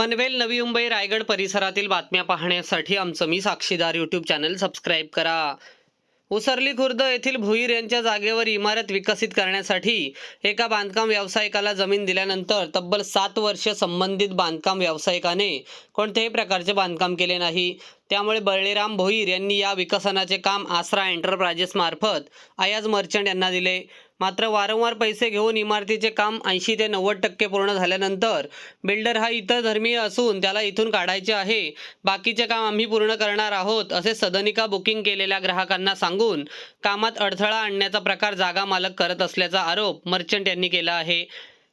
पनवेल नवी मुंबई रायगड परिसरातील बातम्या पाहण्यासाठी आमचं मी साक्षीदार यूट्यूब चॅनल सबस्क्राईब करा. उसरली खुर्द येथील भुईर यांच्या जागेवर इमारत विकसित करण्यासाठी एका बांधकाम व्यावसायिकाला जमीन दिल्यानंतर तब्बल सात वर्ष संबंधित बांधकाम व्यावसायिकाने कोणत्याही प्रकारचे बांधकाम केले नाही. त्यामुळे बळीराम भोईर यांनी या विकसनाचे काम आसरा एंटरप्राइजेस मार्फत अयाज मर्चंट यांना दिले. मात्र वारंवार पैसे घेऊन इमारतीचे काम ऐंशी ते नव्वद टक्के पूर्ण झाल्यानंतर बिल्डर हा इतर धर्मीय असून त्याला इथून काढायचे आहे. बाकीचे काम आम्ही पूर्ण करणार आहोत असे सदनिका बुकिंग केलेल्या ग्राहकांना सांगून कामात अडथळा आणण्याचा प्रकार जागा मालक करत असल्याचा आरोप मर्चंट यांनी केला आहे.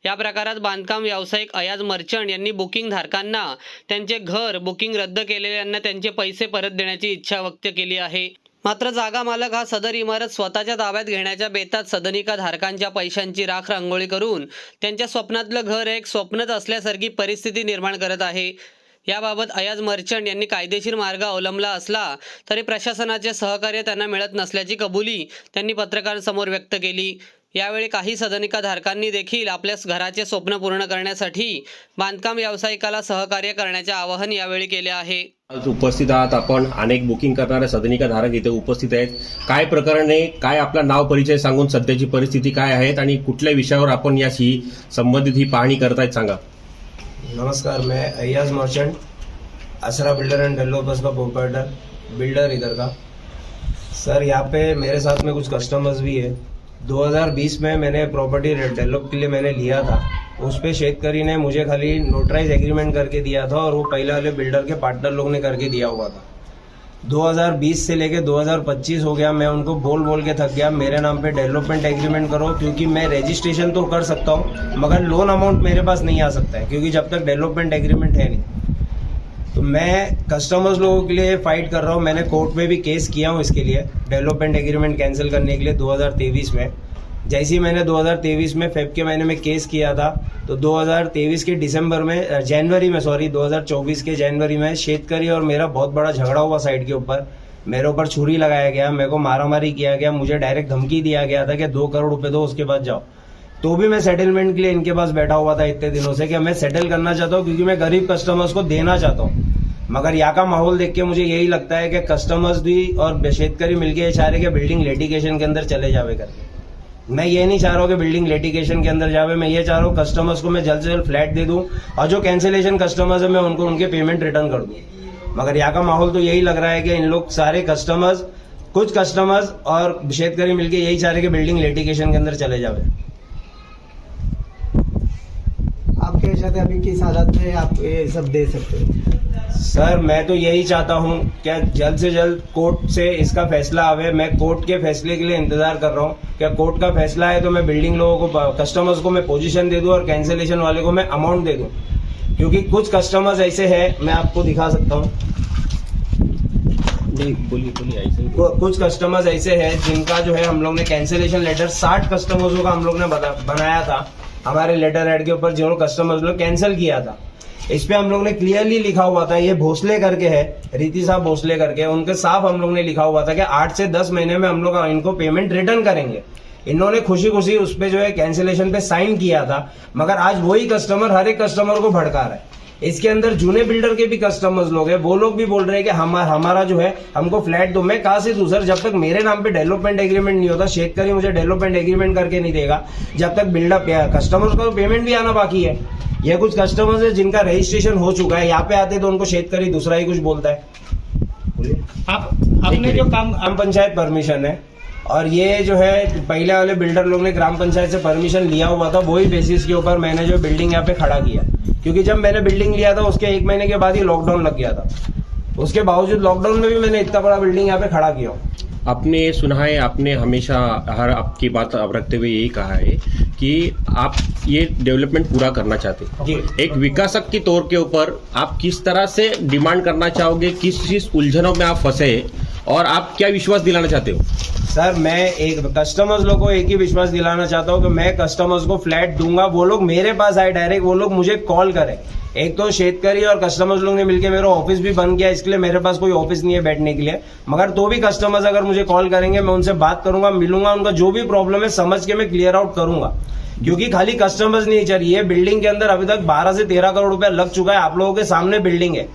या प्रकारात बांधकाम व्यावसायिक अयाज मर्चंट यांनी बुकिंग धारकांना त्यांचे घर बुकिंग रद्द केलेल्यांना त्यांचे पैसे परत देण्याची इच्छा व्यक्त केली आहे. मात्र जागा मालक हा सदर इमारत स्वतःच्या ताब्यात घेण्याच्या बेतात सदनिका धारकांच्या पैशांची राख रांगोळी करून त्यांच्या स्वप्नातलं घर एक स्वप्नच असल्यासारखी परिस्थिती निर्माण करत आहे. याबाबत अयाज मर्चंट यांनी कायदेशीर मार्ग अवलंबला असला तरी प्रशासनाचे सहकार्य त्यांना मिळत नसल्याची कबुली त्यांनी पत्रकारांसमोर व्यक्त केली. यावेळी काही सदनिका धारकांनी देखील आपल्या घराचे स्वप्न पूर्ण करण्यासाठी बांधकाम व्यावसायिकाला सहकार्य करण्याचे आवाहन यावेळी केले आहे. आज उपस्थित आहात आपण. अनेक बुकिंग करणारे सदनिका धारक इथे उपस्थित आहेत. काय प्रकरण आहे? काय आपला नाव परिचय सांगून सध्याची परिस्थिती काय आहे आणि कुठल्या विषयावर आपण याशी संबंधित ही पाहणी करतायत सांगा. नमस्कार मैं Ayaz merchant Asra builder and developers का प्रोपराइटर बिल्डर इधर का। सर यहाँ पे मेरे साथ में कुछ कस्टमर्स भी है। 2020 में मैंने प्रॉपर्टी डेवलप के लिए मैंने लिया था। उस पे शेतकरी ने मुझे खाली नोटराइज एग्रीमेंट करके दिया था और वो पहले वाले बिल्डर के पार्टनर लोग ने करके दिया हुआ था। 2020 से लेके 2025 हो गया, मैं उनको बोल बोल के थक गया। मेरे नाम पे डेवलपमेंट एग्रीमेंट करो, क्योंकि मैं रजिस्ट्रेशन तो कर सकता हूँ, मगर लोन अमाउंट मेरे पास नहीं आ सकता है, क्योंकि जब तक डेवलपमेंट एग्रीमेंट है नहीं। तो मैं कस्टमर्स लोगों के लिए फाइट कर रहा हूँ। मैंने कोर्ट में भी केस किया हूँ इसके लिए डेवलपमेंट एग्रीमेंट कैंसिल करने के लिए 2023 में। जैसे ही मैंने 2023 में फेब के महीने में केस किया था तो 2023 के दिसंबर में जनवरी में, सॉरी 2024 के जनवरी में शेतकरी और मेरा बहुत बड़ा झगड़ा हुआ साइड के ऊपर। मेरे ऊपर छुरी लगाया गया, मेरे को मारामारी किया गया, मुझे डायरेक्ट धमकी दिया गया था कि दो करोड़ रुपए दो, उसके बाद जाओ। तो भी मैं सेटलमेंट के लिए इनके पास बैठा हुआ था इतने दिनों से कि मैं सेटल करना चाहता हूँ, क्योंकि मैं गरीब कस्टमर्स को देना चाहता हूँ। मगर यहाँ का माहौल देख के मुझे यही लगता है कि कस्टमर्स भी और शेतकरी ये चाह रहे कि बिल्डिंग लेटिकेशन के अंदर चले जावे करके। मैं ये नहीं चाह रहा हूँ कि बिल्डिंग लेटिकेशन के अंदर जावे, मैं ये चाह रहा हूँ कस्टमर्स को मैं जल्द से जल्द फ्लैट दे दूँ और जो कैंसिलेशन कस्टमर्स है, मैं उनको, उनके पेमेंट रिटर्न कर दूँ। मगर यहाँ का माहौल तो यही लग रहा है कि इन लोग सारे कस्टमर्स कुछ कस्टमर्स और शेतकारी मिलकर यही चाह रहे कि बिल्डिंग लेटिकेशन के अंदर चले जावे। आपके साथ अभी किस हालत में आप ये सब दे सकते हो? सर मैं तो यही चाहता हूँ क्या जल्द से जल्द कोर्ट से इसका फैसला आवे। मैं कोर्ट के फैसले के लिए इंतज़ार कर रहा हूँ। क्या कोर्ट का फैसला है तो मैं बिल्डिंग लोगों को कस्टमर्स को मैं पोजीशन दे दूँ और कैंसिलेशन वाले को मैं अमाउंट दे दूँ? क्योंकि कुछ कस्टमर्स ऐसे हैं मैं आपको दिखा सकता हूँ। ऐसे कुछ कस्टमर्स ऐसे हैं जिनका जो है हम लोग ने कैंसिलेशन लेटर 60 कस्टमर्सों का हम लोग ने बनाया था। हमारे लेटर हेड के ऊपर जिन्होंने कस्टमर्स लोग कैंसिल किया था। इस पर हम लोग ने क्लियरली लिखा हुआ था, ये भोसले करके है, रीति साहब भोसले करके उनके साफ़ हम लोग ने लिखा हुआ था कि आठ से दस महीने में हम लोग इनको पेमेंट रिटर्न करेंगे। इन्होंने खुशी खुशी उस पर जो है कैंसिलेशन पे साइन किया था, मगर आज वही कस्टमर हर एक कस्टमर को भड़का रहा है। इसके अंदर जूने बिल्डर के भी कस्टमर्स लोग हैं। वो लोग भी बोल रहे हैं कि हमारा हमारा जो है हमको फ्लैट दो। मैं कहा से दूँ सर जब तक मेरे नाम पे डेवलपमेंट एग्रीमेंट नहीं होता शेतकरी मुझे डेवलपमेंट एग्रीमेंट करके नहीं देगा जब तक बिल्डअप कस्टमर्स का तो पेमेंट भी आना बाकी है। ये कुछ कस्टमर्स है जिनका रजिस्ट्रेशन हो चुका है। यहाँ पे आते तो उनको शेतकरी दूसरा ही कुछ बोलता है। आप आपने जो काम ग्राम पंचायत परमिशन है। और ये जो है पहले वाले बिल्डर लोग ने ग्राम पंचायत से परमिशन लिया हुआ था वही बेसिस के ऊपर मैंने जो बिल्डिंग यहाँ पे खड़ा किया। क्योंकि जब मैंने बिल्डिंग लिया था उसके एक महीने के बाद ही लॉकडाउन लग गया था। उसके बावजूद लॉकडाउन में भी मैंने इतना बड़ा बिल्डिंग यहाँ पे खड़ा किया आपने सुना है आपने हमेशा हर आपकी बात अब रखते हुए यही कहा है कि आप ये डेवलपमेंट पूरा करना चाहते हैं। एक विकासक के तौर के ऊपर आप किस तरह से डिमांड करना चाहोगे किस किस उलझनों में आप फंसे और आप क्या विश्वास दिलाना चाहते हो? सर, मैं एक कस्टमर्स लोग को एक ही विश्वास दिलाना चाहता हूँ कि मैं कस्टमर्स को फ्लैट दूँगा। वो लोग मेरे पास आए डायरेक्ट वो लोग मुझे कॉल करें। एक तो शेतकारी और कस्टमर्स लोग ने मिलकर मेरा ऑफ़िस भी बन गया इसके लिए मेरे पास कोई ऑफ़िस नहीं है बैठने के लिए। मगर तो भी कस्टमर्स अगर मुझे कॉल करेंगे, मैं उनसे बात करूँगा, मिलूँगा, उनका जो भी प्रॉब्लम है समझ के मैं क्लियर आउट करूँगा। क्योंकि खाली कस्टमर्स नहीं चाहिए बिल्डिंग के अंदर अभी तक 12 से 13 करोड़ रुपया लग चुका है आप लोगों के सामने बिल्डिंग है।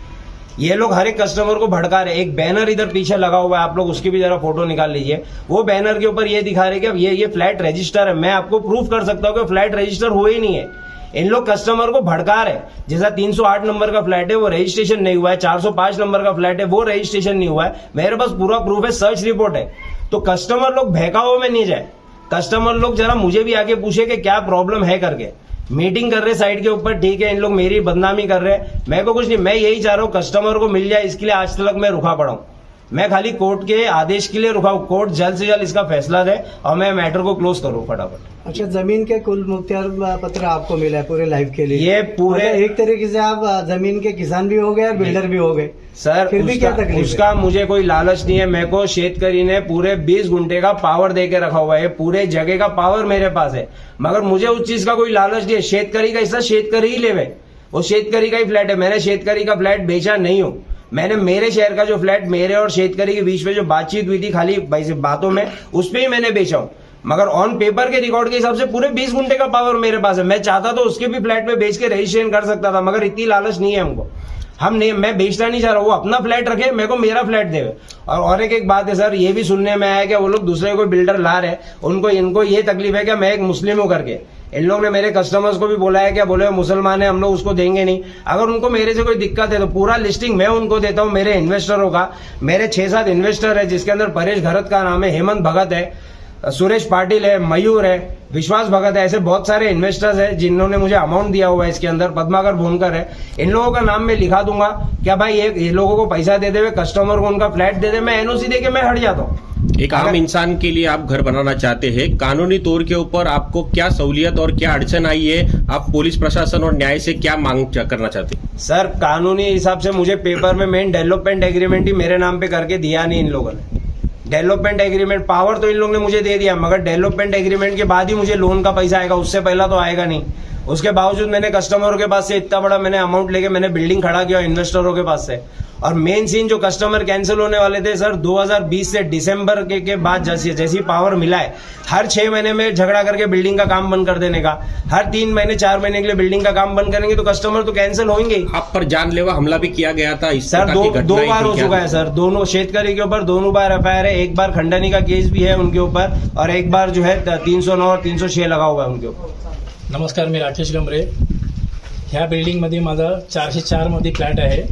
ये लोग हर एक कस्टमर को भड़का रहे एक बैनर इधर पीछे लगा हुआ है, आप लोग उसकी भी जरा फ़ोटो निकाल लीजिए। वो बैनर के ऊपर ये दिखा रहे कि ये ये फ्लैट रजिस्टर है। मैं आपको प्रूफ कर सकता हूँ कि फ्लैट रजिस्टर हुए ही नहीं है। इन लोग कस्टमर को भड़का रहे। जैसा 308 नंबर का फ्लैट है, वो रजिस्ट्रेशन नहीं हुआ है। 405 नंबर का फ्लैट है, वो रजिस्ट्रेशन नहीं हुआ है। मेरे पास पूरा प्रूफ है सर्च रिपोर्ट है। तो कस्टमर लोग बहकावे में नहीं जाए। कस्टमर लोग जरा मुझे भी आके पूछे कि क्या प्रॉब्लम है करके। मीटिंग कर रहे साइड के ऊपर, ठीक है, इन लोग मेरी बदनामी कर रहे हैं। मैं को कुछ नहीं, मैं यही चाह रहा हूँ, कस्टमर को मिल जाए, इसके लिए आज तक मैं रुका पड़ा हूँ। मैं खाली कोर्ट के आदेश के लिए रुका हूँ। कोर्ट जल्द से जल्द इसका फैसला दे और मैं मैटर को क्लोज करूँ फटाफट। अच्छा ज़मीन के कुल मुख्तियार पत्र आपको मिला है पूरे लाइफ के लिए? ये पूरे मतलब एक तरीके से आप ज़मीन के किसान भी हो गए और बिल्डर भी हो गए। सर फिर भी क्या तकलीफ़ उसका मुझे कोई लालच नहीं है। मेरे को शेतकरी ने पूरे 20 घंटे का पावर दे के रखा हुआ है। पूरे जगह का पावर मेरे पास है। मगर मुझे उस चीज़ का कोई लालच नहीं है। शेतकरी का हिस्सा शेतकरी ही लेवे वो शेतकरी का ही फ्लैट है। मैंने शेतकरी का फ्लैट बेचा नहीं हूँ। मैंने मेरे शहर का जो फ्लैट, मेरे और शेतकरी के बीच में जो बातचीत हुई थी खाली बातों में, उस पर ही मैंने बेचा हूँ। मगर ऑन पेपर के रिकॉर्ड के हिसाब से पूरे 20 घंटे का पावर मेरे पास है। मैं चाहता तो उसके भी फ्लैट में बेच के रजिस्ट्रेशन कर सकता था, मगर इतनी लालच नहीं है हमको। हम नहीं, मैं बेचना नहीं चाह रहा, वो अपना फ्लैट रखे, मेरे को मेरा फ्लैट दे। और और एक एक बात है सर, ये भी सुनने में आया कि वो लोग दूसरे कोई बिल्डर ला रहे उनको, इनको ये तकलीफ़ है कि मैं एक मुस्लिम हूँ करके। इन लोग ने मेरे कस्टमर्स को भी बोला है क्या बोले मुसलमान है हम लोग उसको देंगे नहीं। अगर उनको मेरे से कोई दिक्कत है तो पूरा लिस्टिंग मैं उनको देता हूँ मेरे इन्वेस्टरों का। मेरे छह सात इन्वेस्टर है जिसके अंदर परेश भगत का नाम है हेमंत भगत है सुरेश पाटिल है मयूर है विश्वास भगत है ऐसे बहुत सारे इन्वेस्टर्स हैं जिन्होंने मुझे अमाउंट दिया हुआ है इसके अंदर पद्माकर भोनकर है। इन लोगों का नाम मैं लिखा दूँगा क्या भाई ये, ये लोगों को पैसा दे दे कस्टमर को उनका फ्लैट दे दे मैं एनओसी दे के मैं हट जाता हूँ। एक आम इंसान के लिए आप घर बनाना चाहते हैं कानूनी तौर के ऊपर आपको क्या सहूलियत और क्या अड़चन आई है? आप पुलिस प्रशासन और न्याय से क्या मांग करना चाहते हैं? सर कानूनी हिसाब से मुझे पेपर में मेन डेवलपमेंट एग्रीमेंट ही मेरे नाम पे करके दिया नहीं इन लोगों ने। डेवलपमेंट एग्रीमेंट पावर तो इन लोगों ने मुझे दे दिया मगर डेवलपमेंट एग्रीमेंट के बाद ही मुझे लोन का पैसा आएगा उससे पहला तो आएगा नहीं। उसके बावजूद मैंने कस्टमरों के पास से इतना बड़ा मैंने अमाउंट लेके मैंने बिल्डिंग खड़ा किया इन्वेस्टरों के पास से। और मेन सीन जो कस्टमर कैंसिल होने वाले थे सर 2020 से दिसंबर के, के बाद जैसे जैसी पावर मिला है हर छह महीने में झगड़ा करके बिल्डिंग का काम बंद कर देने का हर तीन महीने चार महीने के लिए बिल्डिंग का काम बंद करेंगे तो कस्टमर तो कैंसिल होंगे आप पर जानलेवा हमला भी किया गया था इस सर दो दो बार हो चुका है सर दोनों शेतकारी के ऊपर दोनों बार एफ़ है एक बार खंडनी का केस भी है उनके ऊपर और एक बार जो है तीन सौ नौ और तीन सौ छह लगा हुआ है उनके ऊपर। नमस्कार मी राकेश गमरे ह्या बिल्डिंगमध्ये माझा चारशे चारमध्ये फ्लॅट आहे.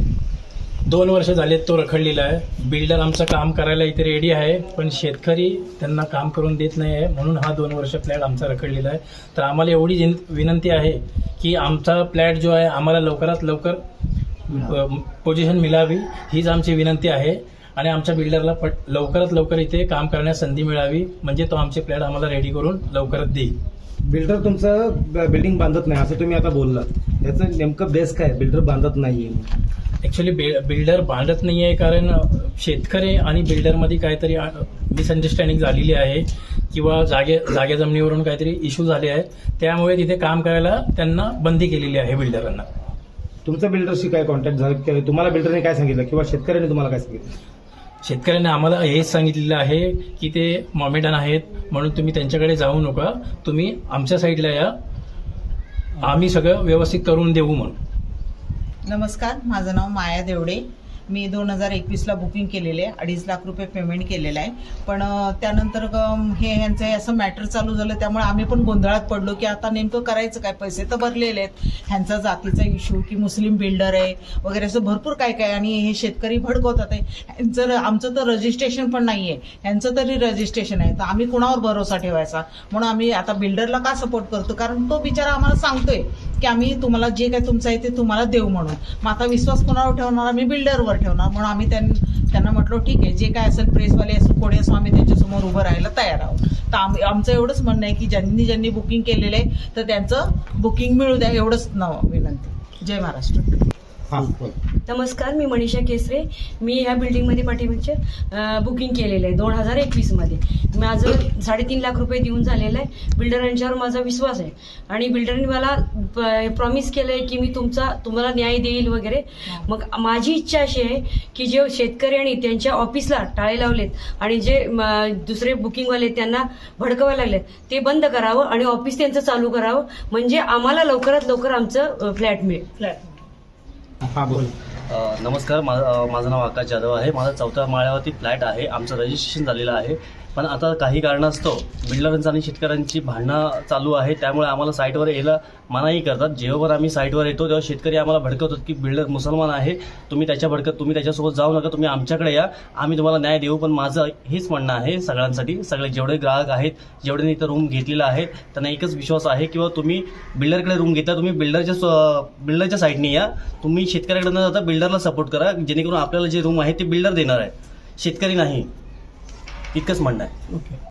दोन वर्ष झाले तो रखडलेला आहे. बिल्डर आमचं काम करायला इथे रेडी आहे पण शेतकरी त्यांना काम करून देत नाही आहे म्हणून हा दोन वर्ष फ्लॅट आमचा रखडलेला आहे. तर आम्हाला एवढी विनंती आहे की आमचा फ्लॅट जो आहे आम्हाला लवकरात लवकर पोझिशन मिळावी हीच आमची विनंती आहे. आणि आमच्या बिल्डरला पट लवकरात लवकर इथे काम करण्यास संधी मिळावी म्हणजे तो आमचे फ्लॅट आम्हाला रेडी करून लवकरात देईल. बिल्डर तुमचं बिल्डिंग बांधत नाही असं तुम्ही आता बोललात. याचं नेमकं बेस काय? बिल्डर बांधत नाहीये. ॲक्च्युली बिल्डर बांधत नाही आहे कारण शेतकरी आणि बिल्डरमध्ये काहीतरी मिसअंडरस्टँडिंग झालेली आहे किंवा जागे जागे जमिनीवरून काहीतरी इश्यू झाले आहेत. त्यामुळे तिथे काम करायला त्यांना बंदी केलेली आहे बिल्डरांना. तुमचं बिल्डरशी काय कॉन्टॅक्ट झालं? तुम्हाला बिल्डरने काय सांगितलं? किंवा शेतकऱ्याने तुम्हाला काय सांगितलं? शेतकऱ्यांनी आम्हाला हेच सांगितलेलं आहे की ते मॉमेडन आहेत म्हणून तुम्ही त्यांच्याकडे जाऊ नका. तुम्ही आमच्या साईडला या. आम्ही सगळं व्यवस्थित करून देऊ म्हणून. नमस्कार माझं नाव माया देवडे. मी दोन हजार एकवीसला बुकिंग केलेले आहे. अडीच लाख रुपये पेमेंट केलेलं आहे. पण त्यानंतर हे ह्यांचं हे असं मॅटर चालू झालं. त्यामुळे आम्ही पण गोंधळात पडलो की आता नेमकं करायचं काय? पैसे तर भरलेले आहेत. ह्यांचा जातीचा इश्यू की मुस्लिम बिल्डर आहे वगैरे असं भरपूर काय काय आणि हे शेतकरी भडकवतात. आहे ह्यांचं आमचं तर रजिस्ट्रेशन पण नाही आहे ह्यांचं तरी रजिस्ट्रेशन आहे. तर आम्ही कुणावर भरोसा ठेवायचा? म्हणून आम्ही आता बिल्डरला का सपोर्ट करतो? कारण तो बिचारा आम्हाला सांगतोय. की आम्ही तुम्हाला जे काय तुमचं आहे ते तुम्हाला देऊ म्हणून. मग आता विश्वास कोणावर ठेवणार? आम्ही बिल्डरवर ठेवणार. म्हणून आम्ही त्यां- त्यांना म्हटलो ठीक आहे जे काय असेल प्रेसवाले असो कोणी असो आम्ही त्यांच्यासमोर उभं राहायला तयार आहोत. तर आम आमचं एवढंच म्हणणं आहे की ज्यांनी ज्यांनी बुकिंग केलेलं आहे तर त्यांचं बुकिंग मिळू द्या एवढंच नाव विनंती. जय महाराष्ट्र. नमस्कार मी मनीषा केसरे. मी ह्या बिल्डिंगमध्ये पाठीमागच्या बुकिंग केलेलं आहे दोन हजार एकवीसमध्ये. माझं साडेतीन लाख रुपये देऊन झालेलं आहे. बिल्डरांच्यावर माझा विश्वास आहे. आणि बिल्डरने मला प्रॉमिस केलं आहे की मी तुमचा तुम्हाला न्याय देईल वगैरे. मग माझी इच्छा अशी आहे की जे शेतकरी आणि त्यांच्या ऑफिसला टाळे लावलेत आणि जे दुसरे बुकिंगवाले त्यांना भडकवायला लागलेत ते बंद करावं आणि ऑफिस त्यांचं चालू करावं. म्हणजे आम्हाला लवकरात लवकर आमचं फ्लॅट मिळेल. फ्लॅट हां बोल. नमस्कार मा माझं नाव आकाश जाधव आहे. माझा चौथ्या माळ्यावरती फ्लॅट आहे. आमचं रजिस्ट्रेशन झालेलं आहे. पण आता काही कारणास्तव बिल्डरांचं आणि शेतकऱ्यांची भांडणं चालू आहे. त्यामुळे आम्हाला साईटवर यायला मनाई करतात. जेव्हावर आम्ही साईटवर येतो तेव्हा शेतकरी आम्हाला भडकवतात की बिल्डर मुसलमान आहे तुम्ही त्याच्या भडकत तुम्ही त्याच्यासोबत जाऊ नका तुम्ही आमच्याकडे या आम्ही तुम्हाला न्याय देऊ. पण माझं हेच म्हणणं आहे सगळ्यांसाठी. सगळे जेवढे ग्राहक आहेत जेवढे इथं रूम घेतलेला आहे त्यांना एकच विश्वास आहे किंवा तुम्ही बिल्डरकडे रूम घेता तुम्ही बिल्डरच्या बिल्डरच्या साईडने या. तुम्ही शेतकऱ्याकडे न जाता बिल्डरला सपोर्ट करा जेणेकरून आपल्याला जे रूम आहे ते बिल्डर देणार आहे. शेतकरी नाही. इतकंच म्हणणं आहे.